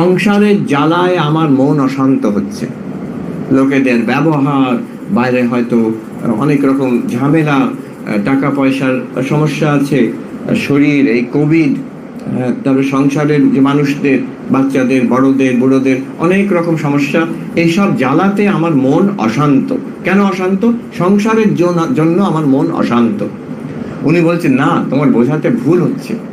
সংসারের জ্বালায় আমার মন অশান্ত হচ্ছে। লোকেদের ব্যবহার, বাইরে হয়তো অনেক রকম ঝামেলা টাকা পয়সার সমস্যা আছে, শরীর, এই কোভিড তারপরে সংসারের যে মানুষদের, বাচ্চাদের, বড়দের, বুড়োদের অনেক রকম সমস্যা, এইসব জ্বালাতে আমার মন অশান্ত। কেন অশান্ত? সংসারের জন- জন্য আমার মন অশান্ত। উনি বলছেন, না, তোমার বোঝাতে ভুল হচ্ছে।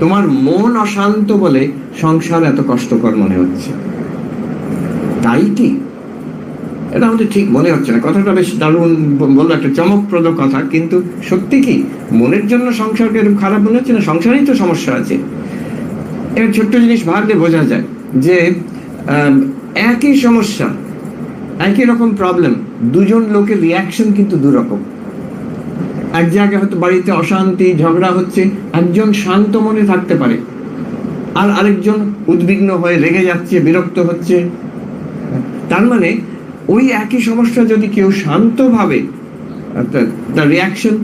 তোমার মন অশান্ত বলে সংসার এত কষ্টকর মনে হচ্ছে। তাই কি? এটা আমাদের ঠিক মনে হচ্ছে না। কথাটা বেশ দারুণ বলল, একটা চমকপ্রদ কথা, কিন্তু সত্যি কি? মনের জন্য সংসারকে এরকম খারাপ মনে হচ্ছে না? সংসারেই তো সমস্যা আছে। এর ছোট্ট জিনিস ভাবলে বোঝা যায় যে একই সমস্যা, একই রকম প্রবলেম দুজন লোকের রিয়াকশন কিন্তু দুরকম। এক জায়গায় হয়তো বাড়িতে অশান্তি, ঝগড়া হচ্ছে, একজন শান্ত মনে থাকতে পারে। আর আরেকজন উদ্বিগ্ন হয়ে রেগে যাচ্ছে, বিরক্ত হচ্ছে। তার মানে ওই একই সমস্যা যদি কেউ শান্তভাবে তার রিয়াকশন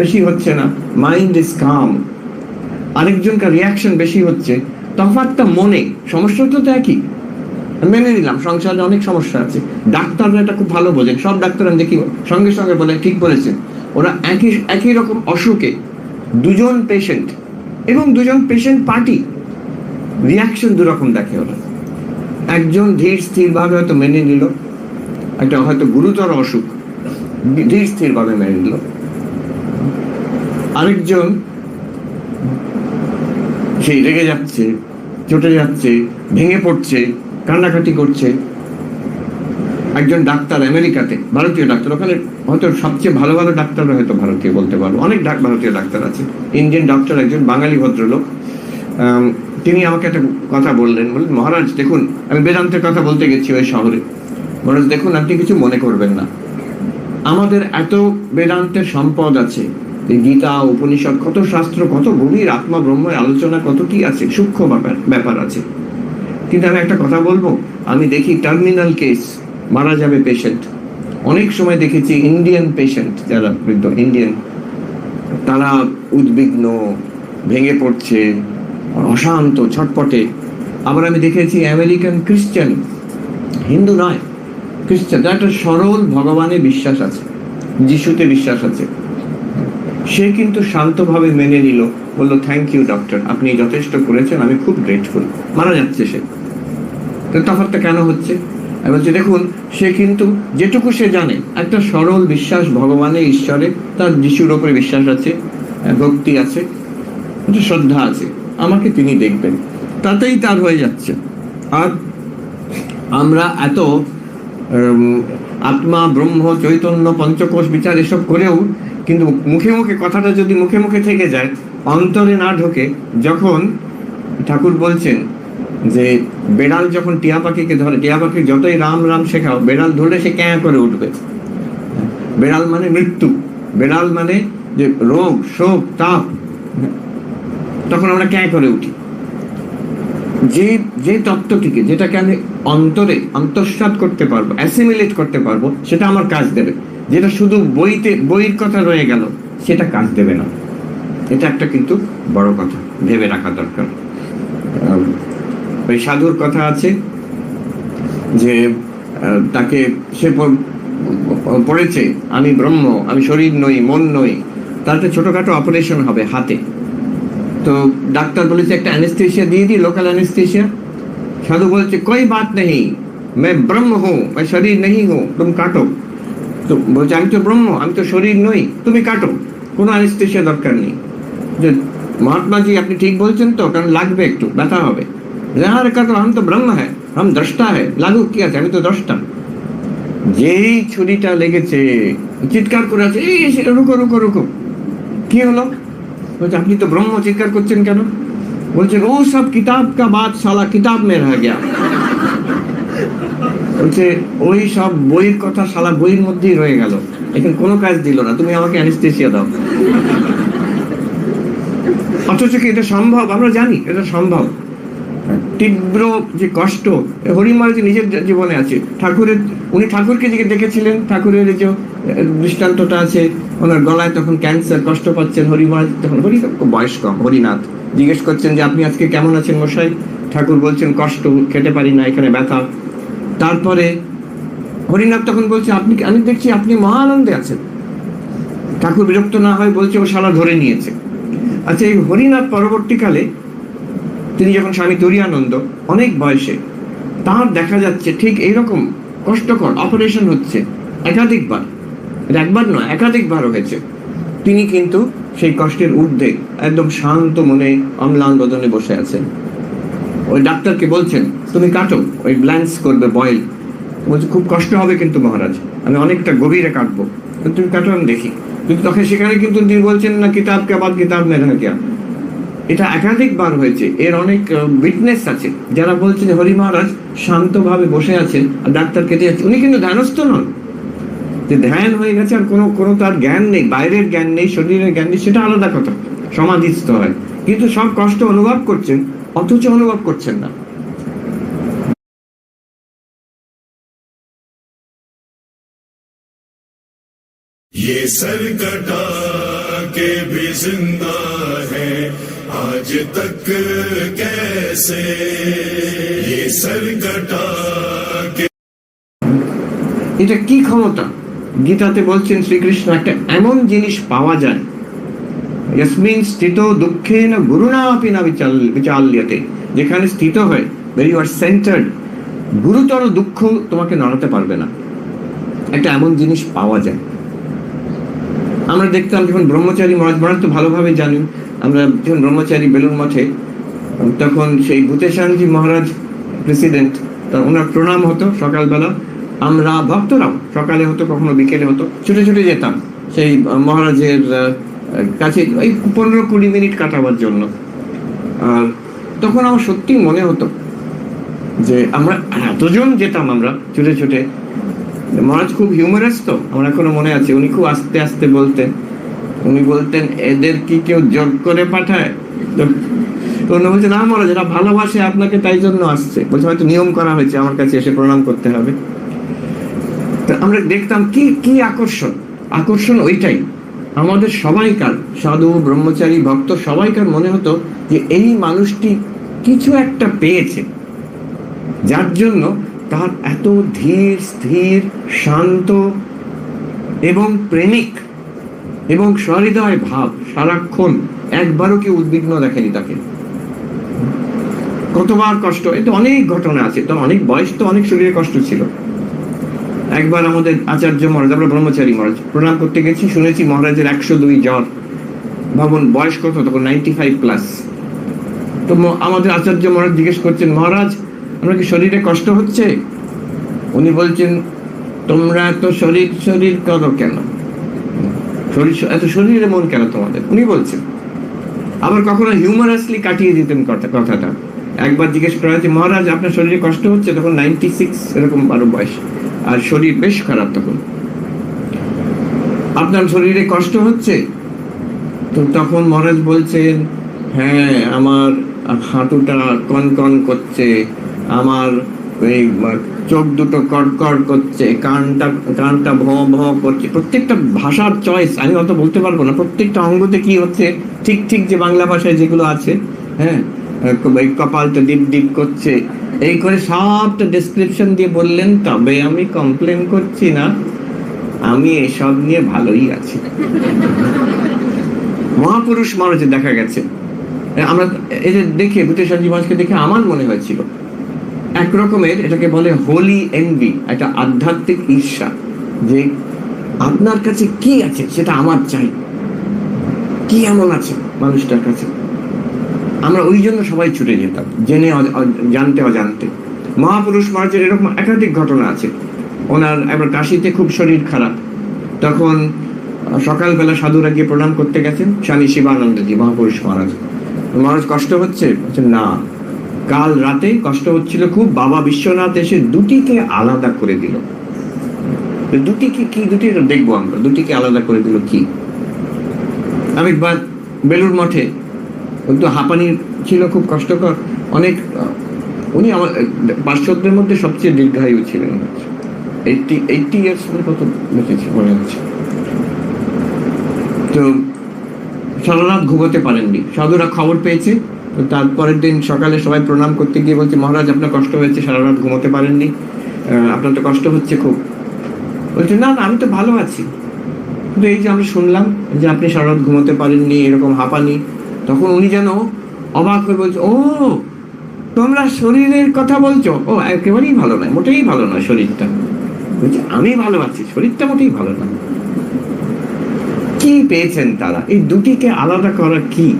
বেশি হচ্ছে না মাইন্ড ইজ কাম আরেকজনকার রিয়াকশন বেশি হচ্ছে, তফাৎটা মনে, সমস্যা তো একই। মেনে নিলাম, সংসারে অনেক সমস্যা আছে। ডাক্তাররা এটা খুব ভালো বোঝেন, সব ডাক্তার আমি দেখি সঙ্গে সঙ্গে বলে ঠিক বলেছেন। ওরা একই একই রকম অসুখে দুজন পেশেন্ট এবং দুজন পেশেন্ট পার্টি রিয়াকশন দুরকম দেখে ওরা। একজন ধীর, স্থিরভাবে হয়তো মেনে নিল, একটা হয়তো গুরুতর অসুখ, ধীর, স্থিরভাবে মেনে নিল। আরেকজন সেই রেগে যাচ্ছে, চটে যাচ্ছে, ভেঙে পড়ছে, কান্নাকাটি করছে। একজন ডাক্তার আমেরিকাতে, ভারতীয় ডাক্তার, ওখানে হয়তো সবচেয়ে ভালো ভালো ডাক্তাররা হয়তো ভারতীয় বলতে পারব। অনেক ডাক ভারতীয় ডাক্তার আছে। ইন্ডিয়ান ডক্টর, একজন বাঙালি ভদ্রলোক। তিনি আমাকে একটা কথা বললেন বললেন, মহারাজ, দেখুন, আমি বেদান্তের কথা বলতে গেছি ওই শহরে। মহারাজ, দেখুন, আপনি কিছু মনে করবেন না। আমাদের এত বেদান্তের সম্পদ আছে। গীতা, উপনিষদ, কত শাস্ত্র, কত গভীর আত্মা ব্রহ্মের আলোচনা, কত কি আছে, সূক্ষ্ম ব্যাপার ব্যাপার আছে। কিন্তু আমি একটা কথা বলব, আমি দেখি টার্মিনাল কেস মারা যাবে পেশেন্ট অনেক সময় দেখেছি ইন্ডিয়ান পেশেন্ট যারা বৃদ্ধ ইন্ডিয়ান তারা উদ্বিগ্ন, ভেঙে পড়ছে, অশান্ত, ছটপটে। আবার আমি দেখেছি আমেরিকান খ্রিস্টান হিন্দু নয় খ্রিস্টান একটা সরল ভগবানে বিশ্বাস আছে, যিশুতে বিশ্বাস আছে। সে কিন্তু শান্তভাবে মেনে নিল, বলল থ্যাংক ইউ ডক্টর আপনি যথেষ্ট করেছেন, আমি খুব গ্রেটফুল মারা যাচ্ছে সে। তো তফাৎটা কেন হচ্ছে? আমি বলছি, দেখুন, সে কিন্তু যেটুকু সে জানে, একটা সরল বিশ্বাস ভগবানে, ঈশ্বরে, তার যিশুর ওপরে বিশ্বাস আছে ভক্তি আছে শ্রদ্ধা আছে, আমাকে তিনি দেখবেন। তাতেই তার হয়ে যাচ্ছে। আর আমরা এত আত্মা, ব্রহ্ম, চৈতন্য, পঞ্চকোষ বিচার এসব করেও কিন্তু মুখে মুখে কথাটা যদি মুখে মুখে থেকে যায়, অন্তরে না ঢোকে, যখন ঠাকুর বলছেন যে বেড়াল যখন টিয়া পাখিকে ধরে, টিয়া পাখি যতই রাম রাম শেখাও, বেড়াল ধরলে সে ক্যাঁ করে উঠবে। বেড়াল মানে মৃত্যু। বেড়াল মানে যে রোগ, শোক, তাপ। তখন আমরা ক্যাঁ করে উঠি। যে যে তত্ত্বটিকে, যেটাকে আমি অন্তরে অন্তঃসাৎ করতে পারব, অ্যাসিমিলেট করতে পারব, সেটা আমার কাজ দেবে। যেটা শুধু বইতে, বইয়ের কথা রয়ে গেল, সেটা কাজ দেবে না। এটা একটা কিন্তু বড় কথা, ভেবে রাখা দরকার। ওই সাধুর কথা আছে যে আহ, তাকে সে প- পড়েছে আমি ব্রহ্ম আমি শরীর নই মন নই তার একটা ছোটখাটো অপারেশন হবে হাতে তো ডাক্তার বলেছে একটা অ্যানেস্থেশিয়া দিয়ে দিই লোকাল অ্যানেস্থেশিয়া সাধু বলছে कोई बात नहीं मैं ब्रह्म हूँ मैं शरीर नहीं हूँ तुम काटो তো বলছে আমি তো ব্রহ্ম আমি তো শরীর নই তুমি কাটো কোনো অ্যানেস্থেশিয়া দরকার নেই যে মহাত্মাজি আপনি ঠিক বলছেন তো কারণ লাগবে একটু ব্যথা হবে যাহার কাটো আমি তো ব্রহ্ম হ্যাঁ हम হ্যাঁ লাগু কি আছে আমি তো দ্রষ্টা যেই ছুরিটা লেগেছে চিৎকার করে আছে এই রুকো রুকো রুকো কি হলো বলছে আপনি তো ব্রহ্ম চিৎকার করছেন কেন বলছে ও সব কিতাব কা বাত সালা কিতাব মে রহ গয়া বলছে ওই সব বইয়ের কথা সালা বইয়ের মধ্যেই রয়ে গেল এখানে কোনো কাজ দিল না তুমি আমাকে অ্যানেস্থেসিয়া দাও অথচ কি এটা সম্ভব আমরা জানি এটা সম্ভব তীব্র যে কষ্ট, হরিমাল যে নিজের জীবনে আছে, ঠাকুরের, উনি ঠাকুরকে দিকে দেখেছিলেন, ঠাকুরের যে দৃষ্টান্তটা আছে, ওনার গলায় তখন ক্যান্সার, কষ্ট পাচ্ছেন হরিমাল, তখন হরি বয়স কম হরিনাথ। জিজ্ঞেস করছেন যে, আপনি আজকে কেমন আছেন মশাই? ঠাকুর বলছেন, কষ্ট, খেতে পারি না, এখানে ব্যথা। তারপরে হরিনাথ তখন বলছে, আপনি আমি দেখছি আপনি মহা আনন্দে আছেন। ঠাকুর বিরক্ত না হয় বলছে, ও শালা ধরে নিয়েছে। আচ্ছা এই হরিনাথ পরবর্তীকালে তিনি যখন স্বামী তুরিয়ানন্দ, অনেক বয়সে, তার দেখা যাচ্ছে ঠিক এইরকম কষ্টকর অপারেশন হচ্ছে, একাধিকবার। একবার নয় একাধিকবার হয়েছে। তিনি কিন্তু সেই কষ্টের ঊর্ধ্বে একদম শান্ত মনে অম্লান বদনে বসে আছেন। ওই ডাক্তারকে বলছেন, তুমি কাটো, ওই ব্ল্যান্স করবে বয়েল বলছে, খুব কষ্ট হবে কিন্তু মহারাজ, আমি অনেকটা গভীরে কাটবো। তুমি কাটো, আমি দেখি। কিন্তু তখন সেখানে কিন্তু তিনি বলছেন না, কিতাব কে বাদ, কিতাব মেরে কিয়া এটা একাধিকবার হয়েছে এর অনেক উইটনেস আছে যারা বলছেন হরি মহারাজ শান্তভাবে বসে আছেন আর ডাক্তার কেটে যাচ্ছে উনি কিন্তু ধ্যানস্থ নন যে ধ্যান হয়ে গেছে আর কোনো কোনো তার জ্ঞান নেই বাইরের জ্ঞান নেই শরীরের জ্ঞান নেই সেটা আলাদা কথা সমাধিস্থ হয় কিন্তু সব কষ্ট অনুভব করছেন অথচ অনুভব করছেন না ये सर कटा के भी जिंदा है आज तक कैसे ये सर कटा के এটা কি ক্ষমতা গীতাতে বলছেন শ্রীকৃষ্ণ একটা এমন জিনিস পাওয়া যায় ইয়াসমিন স্থিত দুঃখে না গুরুণা আপি না বিচাল বিচাল্যতে যেখানে স্থিত হয় ভেরি ইউ আর সেন্টার্ড গুরুতর দুঃখ তোমাকে নড়াতে পারবে না একটা এমন জিনিস পাওয়া যায় আমরা দেখতাম যখন ব্রহ্মচারী মহারাজ মহারাজ তো ভালোভাবে জানেন, আমরা যখন ব্রহ্মচারী বেলুন মঠে, তখন সেই ভূতেশানজি মহারাজ প্রেসিডেন্ট তা ওনার প্রণাম হতো সকালবেলা। আমরা ভক্তরাও, সকালে হতো, কখনো বিকেলে হতো, ছুটে ছুটে যেতাম সেই মহারাজের কাছে ওই পনেরো কুড়ি মিনিট কাটাবার জন্য। আর তখন আমার সত্যি মনে হতো যে আমরা এতজন যেতাম আমরা ছুটে ছুটে মহারাজ খুব হিউমারাস তো। আমার এখনও মনে আছে, উনি খুব আস্তে আস্তে বলতেন। উনি বলতেন, এদের কি কেউ জোর করে পাঠায়? তো- বলছে না মহারাজ, এরা ভালোবাসে আপনাকে, তাই জন্য আসছে। বলছে, হয়তো নিয়ম করা হয়েছে, আমার কাছে এসে প্রণাম করতে হবে। তো আমরা দেখতাম, কি কি আকর্ষণ? আকর্ষণ ওইটাই। আমাদের সবাইকার, সাধু, ব্রহ্মচারী, ভক্ত, সবাইকার মনে হতো যে, এই মানুষটি কিছু একটা পেয়েছে। যার জন্য তার এত ধীর, স্থির, শান্ত এবং প্রেমিক এবং সহৃদয় ভাব, সারাক্ষণ একবারও কেউ উদ্বিগ্ন দেখেনি তাকে। কতবার কষ্ট এতে অনেক ঘটনা আছে, তো অনেক বয়স, তো অনেক শরীরে কষ্ট ছিল। একবার আমাদের আচার্য মহারাজ, আমরা ব্রহ্মচারী মহারাজ, প্রণাম করতে গেছি, শুনেছি মহারাজের একশো দুই জ্বর। ভাবুন, বয়স কত? তখন নাইনটি ফাইভ প্লাস তো আমাদের আচার্য মহারাজ জিজ্ঞেস করছেন, মহারাজ আমরা কি শরীরে কষ্ট হচ্ছে? উনি বলছেন, তোমরা এত শরীর শরীর করো কেন? শরীর, এত শরীরে মন কেন তোমাদের? উনি বলছেন, আবার কখনো হিউমারাসলি কাটিয়ে দিতেন কথা, কথাটা। একবার জিজ্ঞেস করা হয়েছে, মহারাজ, আপনার শরীরে কষ্ট হচ্ছে? তখন নাইনটি সিক্স এরকম বারো বয়স, আর শরীর বেশ খারাপ তখন। আপনার শরীরে কষ্ট হচ্ছে? তো তখন মহারাজ বলছেন হ্যাঁ আমার হাঁটুটা কনকন করছে। আমার এই চোখ দুটো কড়কড় করছে, কানটা কানটা ভ ভ করছে। প্রত্যেকটা ভাষার চয়েস আমি অত বলতে পারব না। প্রত্যেকটা অঙ্গতে কি হচ্ছে? ঠিক ঠিক যে বাংলা ভাষায় যেগুলো আছে হ্যাঁ? কপালটা ডিপ ডিপ করছে। এই করে সবটা ডেসক্রিপশন দিয়ে বললেন, তবে আমি কমপ্লেন করছি না। আমি এসব নিয়ে ভালোই আছি। মহাপুরুষ মহারাজে দেখা গেছে। আমরা, এই যে দেখে ভূতেশ্বরজি মহারাজকে দেখে আমার মনে হয়েছিল এক রকমের এটাকে বলে হোলি এনভি একটা আধ্যাত্মিক ঈর্ষা যে আপনার কাছে কি আছে সেটা আমার চাই। কি এমন আছে মানুষটার কাছে? আমরা ওই জন্য সবাই ছুটে যেতাম, জেনে জানতে অজান্তে। মহাপুরুষ মহারাজের এরকম একাধিক ঘটনা আছে। ওনার একবার কাশিতে খুব শরীর খারাপ। তখন সকালবেলা সাধুরা গিয়ে প্রণাম করতে গেছেন, স্বামী শিবানন্দজি মহাপুরুষ মহারাজ। মহারাজ কষ্ট হচ্ছে? না। কাল রাতে কষ্ট হচ্ছিল খুব। বাবা বিশ্বনাথ এসে দুটিকে আলাদা করে দিল। দুটিকে কি দুটি দেখব আমরা? দুটিকে আলাদা করে দিল কি? আমি একবার বেলুর মঠে। কিন্তু হাঁপানি ছিল, খুব কষ্টকর। অনেক, উনি আমার, পার্শ্বদের মধ্যে সবচেয়ে দীর্ঘায়ু ছিলেন। এইটটি এইটটি ইয়ার্স কত বেঁচেছে মনে হচ্ছে। তো সারা রাত ঘুমোতে পারেননি। সাধুরা খবর পেয়েছে। তারপরের দিন সকালে সবাই প্রণাম করতে গিয়ে বলছে, মহারাজ, আপনার কষ্ট হয়েছে, সারা রাত ঘুমোতে পারেননি। আপনার তো কষ্ট হচ্ছে খুব। বলছে, না না, আমি তো ভালো আছি। কিন্তু এই যে আমরা শুনলাম যে আপনি সারা রাত ঘুমোতে পারেননি, এরকম হাঁপানি, তখন উনি যেন অবাক হয়ে বলছে, ও, তোমরা শরীরের কথা বলছো? ও, একেবারেই ভালো নয়, মোটেই ভালো নয় শরীরটা। বলছে, আমি ভালো আছি, শরীরটা মোটেই ভালো না কি পেয়েছেন তারা? এই দুটিকে আলাদা করা কি?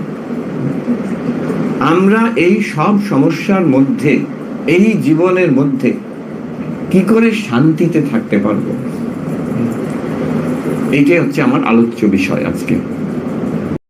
আমরা এই সব সমস্যার মধ্যে, এই জীবনের মধ্যে কি করে শান্তিতে থাকতে পারব? এটাই হচ্ছে আমার আলোচ্য বিষয় আজকে।